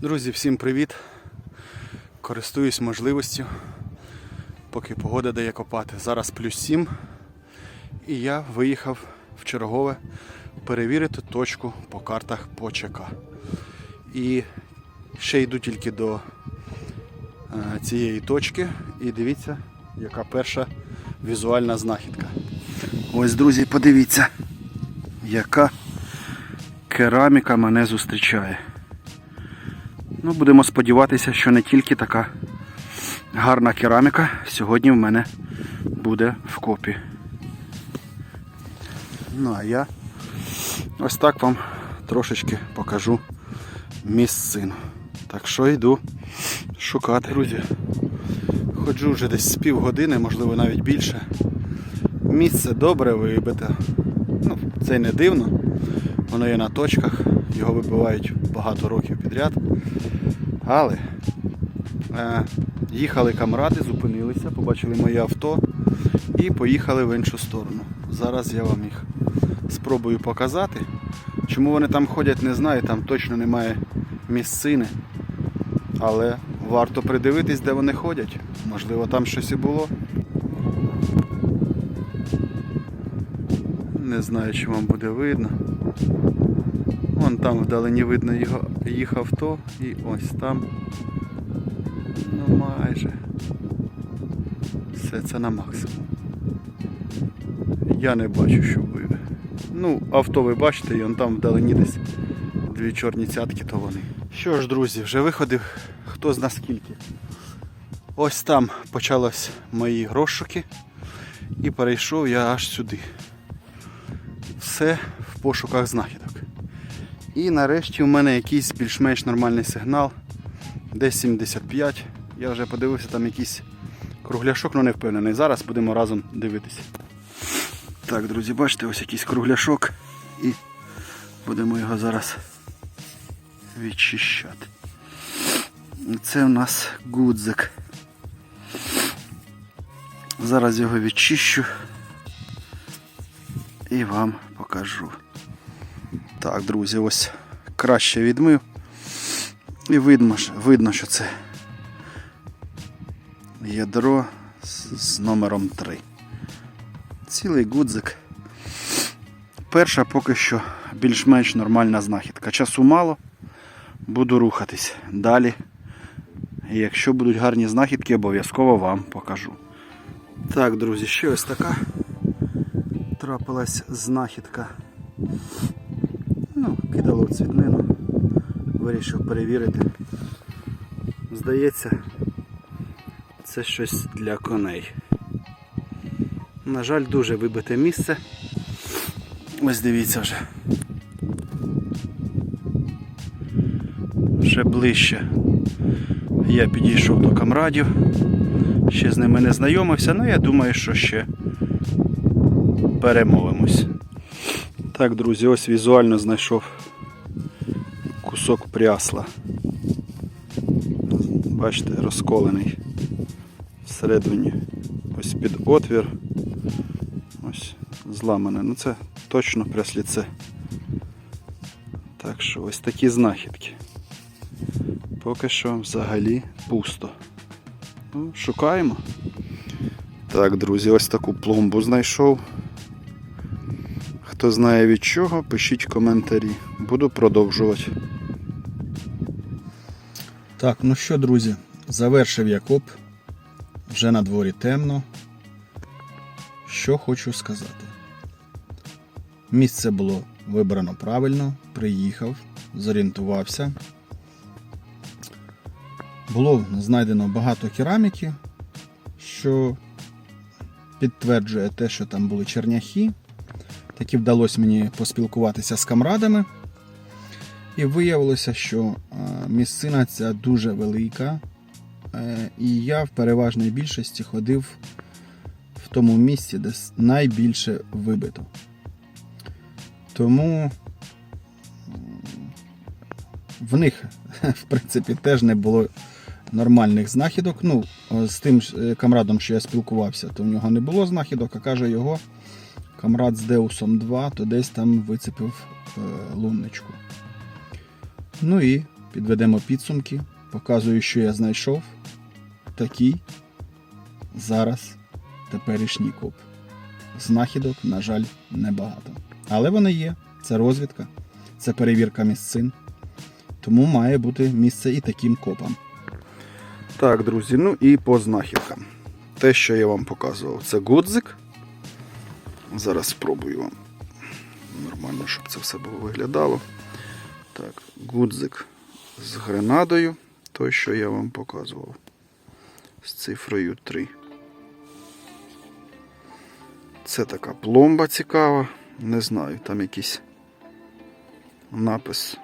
Друзі, всім привіт! Користуюсь можливістю, поки погода дає копати. Зараз плюс 7 і я виїхав в чергове перевірити точку по картах по ЧК. І ще йду тільки до е, цієї точки і дивіться, яка перша візуальна знахідка. Ось, друзі, подивіться, яка кераміка мене зустрічає. Ну, будемо сподіватися, що не тільки така гарна кераміка сьогодні в мене буде в копі. Ну а я ось так вам трошечки покажу місцину. Так що йду шукати. Друзі, ходжу вже десь з півгодини, можливо навіть більше. Місце добре вибите. Ну, це й не дивно. Воно є на точках, його вибивають багато років підряд. Але е, їхали камради, зупинилися, побачили моє авто і поїхали в іншу сторону. Зараз я вам їх спробую показати. Чому вони там ходять, не знаю, там точно немає місцини. Але варто придивитись, де вони ходять. Можливо, там щось і було. Не знаю, чи вам буде видно. Там вдалині видно його, їх авто і ось там. Ну майже. Все це на максимум. Я не бачу, що ви. Ну, авто ви бачите, і он там вдалині десь дві чорні цятки, то вони. Що ж, друзі, вже виходив хто зна скільки. Ось там почались мої розшуки і перейшов я аж сюди. Все в пошуках знахідок. І нарешті у мене якийсь більш-менш нормальний сигнал. Десь 75. Я вже подивився там якийсь кругляшок, але не впевнений. Зараз будемо разом дивитися. Так, друзі, бачите, ось якийсь кругляшок. І будемо його зараз відчищати. Це у нас гудзик. Зараз його відчищу і вам покажу. Так, друзі, ось краще відмив. І видно, видно що це ядро з номером 3. Цілий гудзик. Перша поки що більш-менш нормальна знахідка. Часу мало, буду рухатись далі. І якщо будуть гарні знахідки, обов'язково вам покажу. Так, друзі, ще ось така трапилась знахідка. Ну, кидало в цвітнину, вирішив перевірити. Здається, це щось для коней. На жаль, дуже вибите місце. Ось дивіться вже. Вже ближче я підійшов до камрадів. Ще з ними не знайомився, але я думаю, що ще перемовимось. Так, друзі, ось візуально знайшов кусок прясла. Бачите, розколений всередині. Ось під отвір. Ось зламане. Ну це точно прясліце. Так що ось такі знахідки. Поки що взагалі пусто. Ну, шукаємо. Так, друзі, ось таку пломбу знайшов. Хто знає від чого, пишіть коментарі. Буду продовжувати. Так, ну що, друзі, завершив я коп. Вже на дворі темно. Що хочу сказати. Місце було вибрано правильно, приїхав, зорієнтувався. Було знайдено багато кераміки, що підтверджує те, що там були черняхи. Таки вдалося мені поспілкуватися з камрадами. І виявилося, що е, місцина ця дуже велика. е, І я в переважній більшості ходив в тому місці, де найбільше вибито. Тому в них, в принципі, теж не було нормальних знахідок. Ну, з тим е, камрадом, що я спілкувався, то в нього не було знахідок, а каже його камрад з Деусом 2, то десь там вицепив е, лунничку. Ну і підведемо підсумки. Показую, що я знайшов. Такий зараз теперішній коп. Знахідок, на жаль, небагато. Але вони є. Це розвідка, це перевірка місцин. Тому має бути місце і таким копам. Так, друзі, ну і по знахідкам. Те, що я вам показував, це гудзик. Зараз спробую вам нормально, щоб це все було виглядало. Так, гудзик з гренадою, той, що я вам показував. З цифрою 3. Це така пломба цікава. Не знаю, там якийсь напис.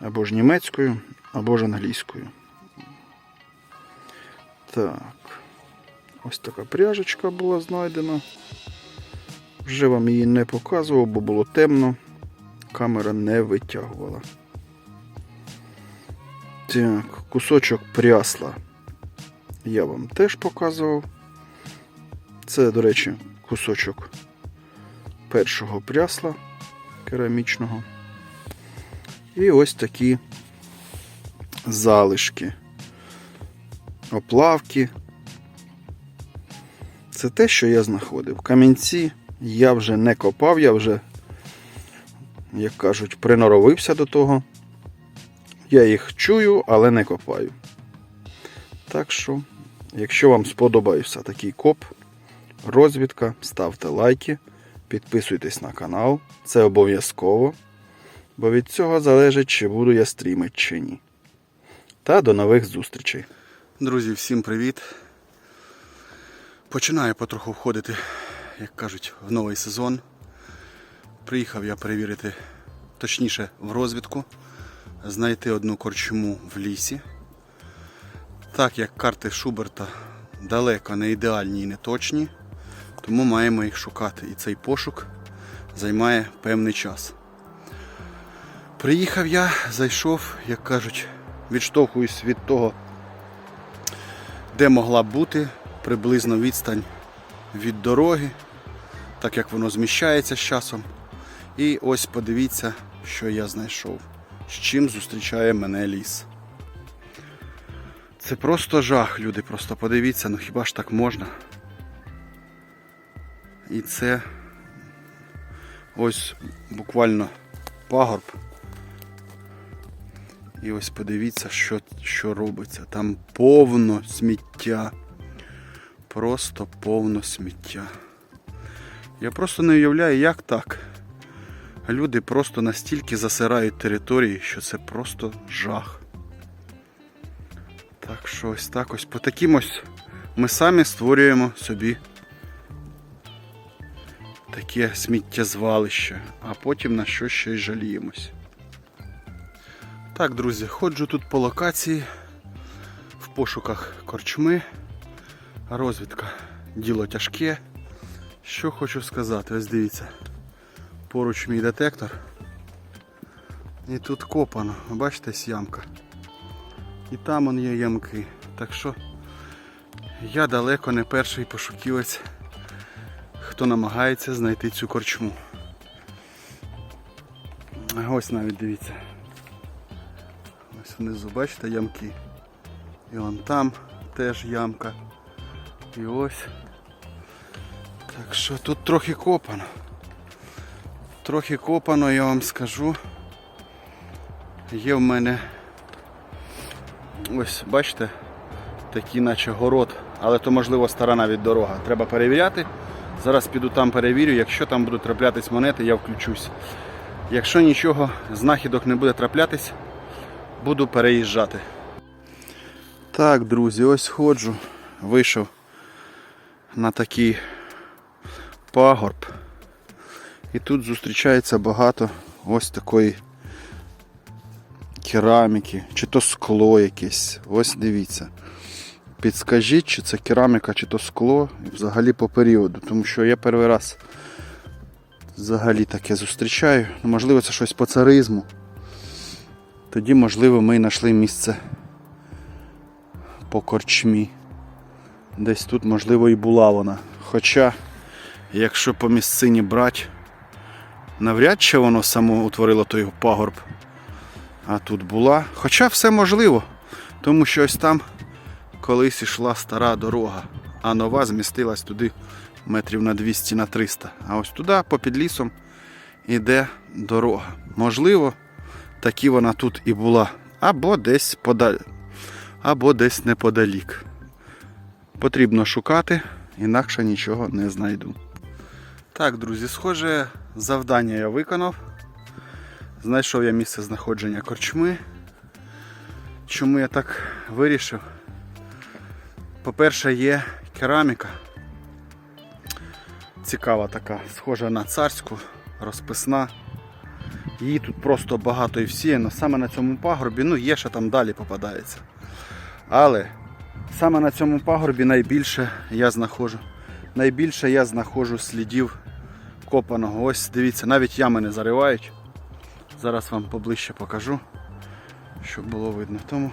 Або ж німецькою, або ж англійською. Так. Ось така пряжечка була знайдена. Вже вам її не показував, бо було темно. Камера не витягувала. Так, кусочок прясла я вам теж показував. Це, до речі, кусочок першого прясла керамічного. І ось такі залишки, оплавки. Це те, що я знаходив. Камінці я вже не копав, я вже, як кажуть, приноровився до того. Я їх чую, але не копаю. Так що, якщо вам сподобався такий коп, розвідка, ставте лайки, підписуйтесь на канал. Це обов'язково. Бо від цього залежить, чи буду я стрімити чи ні. Та до нових зустрічей. Друзі, всім привіт. Починаю потроху входити, як кажуть, в новий сезон. Приїхав я перевірити, точніше, в розвідку, знайти одну корчму в лісі. Так як карти Шуберта далеко не ідеальні і не точні, тому маємо їх шукати. І цей пошук займає певний час. Приїхав я, зайшов, як кажуть, відштовхуюсь від того, де могла бути приблизно відстань від дороги, так як воно зміщається з часом. І ось подивіться, що я знайшов, з чим зустрічає мене ліс. Це просто жах, люди, просто подивіться, ну хіба ж так можна? І це ось буквально пагорб. І ось подивіться, що, що робиться. Там повно сміття. Просто повно сміття. Я просто не уявляю, як так. Люди просто настільки засирають території, що це просто жах. Так що ось так ось по таким ось ми самі створюємо собі таке сміттєзвалище, а потім на що ще й жаліємось. Так, друзі, ходжу тут по локації в пошуках корчми. Розвідка діло тяжке. Що хочу сказати, ось дивіться, поруч мій детектор. І тут копано, бачите, ямка. І там он є ямки. Так що я далеко не перший пошуківець, хто намагається знайти цю корчму. Ось навіть дивіться. Ось внизу, бачите, ямки. І вон там теж ямка. І ось. Так що тут трохи копано. Трохи копано, я вам скажу. Є в мене ось, бачите, такий наче город, але то можливо сторона від дорога. Треба перевіряти. Зараз піду там перевірю, якщо там будуть траплятись монети, я включусь. Якщо нічого, знахідок не буде траплятись, буду переїжджати. Так, друзі, ось ходжу, вийшов на такий пагорб. І тут зустрічається багато ось такої кераміки, чи то скло якесь. Ось дивіться. Підскажіть, чи це кераміка, чи то скло, і взагалі по періоду, тому що я перший раз взагалі таке зустрічаю. Ну, можливо, це щось по царизму. Тоді, можливо, ми знайшли місце по корчмі. Десь тут, можливо, і була вона. Хоча, якщо по місцині брати, навряд чи воно само утворило той пагорб. А тут була. Хоча все можливо, тому що ось там колись ішла стара дорога, а нова змістилась туди метрів на 200 на 300. А ось туди, попід лісом, іде дорога. Можливо, таки вона тут і була. Або десь подаль... або десь неподалік. Потрібно шукати, інакше нічого не знайду. Так, друзі, схоже, завдання я виконав. Знайшов я місце знаходження корчми. Чому я так вирішив? По-перше, є кераміка. Цікава така, схожа на царську, розписна. Її тут просто багато і всіяно. Саме на цьому пагорбі, ну є ще там далі попадається. Але саме на цьому пагорбі найбільше я знаходжу. Найбільше я знаходжу слідів копаного. Ось дивіться, навіть ями не заривають. Зараз вам поближче покажу, щоб було видно. Тому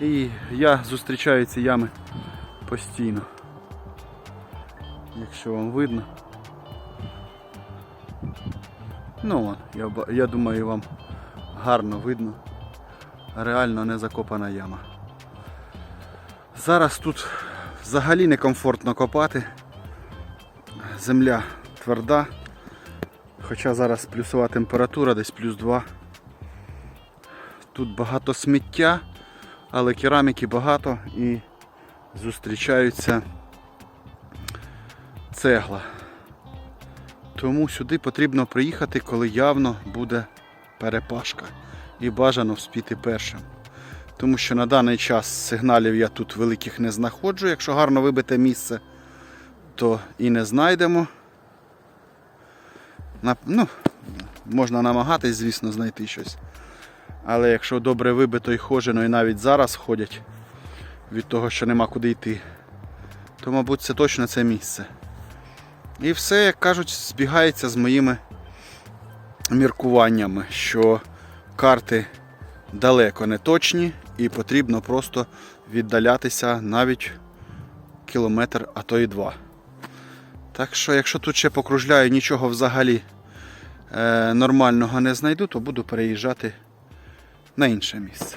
і я зустрічаю ці ями постійно. Якщо вам видно. Ну я, я думаю, вам гарно видно. Реально не закопана яма. Зараз тут взагалі некомфортно копати. Земля тверда. Хоча зараз плюсова температура, десь плюс 2. Тут багато сміття, але кераміки багато і зустрічаються цегла. Тому сюди потрібно приїхати, коли явно буде перепашка. І бажано вспіти першим. Тому що на даний час сигналів я тут великих не знаходжу. Якщо гарно вибите місце, то і не знайдемо. Ну, можна намагатись, звісно, знайти щось. Але якщо добре вибито і хожено, і навіть зараз ходять від того, що нема куди йти, то, мабуть, це точно це місце. І все, як кажуть, збігається з моїми міркуваннями, що карти далеко не точні і потрібно просто віддалятися навіть кілометр, а то і два. Так що, якщо тут ще покружляю, нічого взагалі е, нормального не знайду, то буду переїжджати на інше місце.